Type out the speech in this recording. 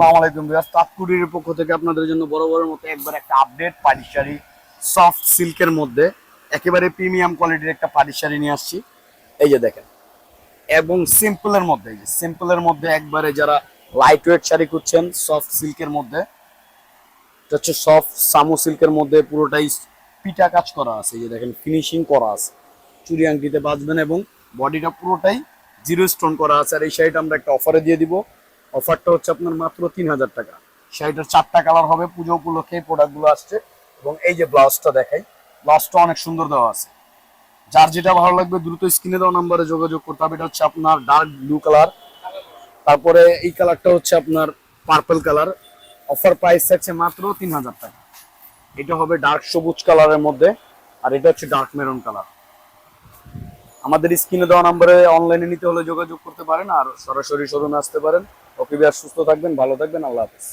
আসসালামু আলাইকুম বিয়াস তাৎকুরির পক্ষ থেকে আপনাদের জন্য বড় বড় মতো একবার একটা আপডেট পাটি শাড়ি সফট সিল্কের মধ্যে একেবারে প্রিমিয়াম কোয়ালিটির একটা পাটি শাড়ি নিয়ে আসছি। এই যে দেখেন। এবং সিম্পলের মধ্যে, এই যে সিম্পলের মধ্যে একবারে যারা লাইট ওয়েট শাড়ি খুঁজছেন সফট সিল্কের মধ্যে, এটা হচ্ছে সফট সামো সিল্কের মধ্যে পুরোটাই পিটা কাজ করা আছে। এই যে দেখেন ফিনিশিং করা আছে। চুরি আংটিতে বাঁচবেন এবং বডিটা পুরোটাই জিরো স্টোন করা আছে। আর এই শাড়িটা আমরা একটা অফারে দিয়ে দিব। অফারটা হচ্ছে আপনার মাত্র তিন হাজার টাকা। শাড়িটার চারটা কালার হবে, পুজো উপলক্ষে এই প্রোডাক্টগুলো আসছে। এবং এই যে ব্লাউজটা দেখাই ব্লাউজটা অনেক সুন্দর দেওয়া আছে। যার যেটা ভালো লাগবে, দ্রুত স্ক্রিনে দেওয়া নাম্বারে যোগাযোগ করতে হবে। এটা হচ্ছে আপনার ডার্ক ব্লু কালার তারপরে এই কালারটা হচ্ছে আপনার পার্পল কালার অফার প্রাইস থাকছে মাত্র তিন হাজার টাকা। এটা হবে ডার্ক সবুজ কালারের মধ্যে, আর এটা হচ্ছে ডার্ক মেরুন কালার আমাদের স্ক্রিনে দেওয়া নাম্বারে অনলাইনে নিতে হলে যোগাযোগ করতে পারেন, আর সরাসরি শোরুমে আসতে পারেন। ওকে বিয়ার সুস্থ থাকবেন ভালো থাকবেন আল্লাহ হাফিজ।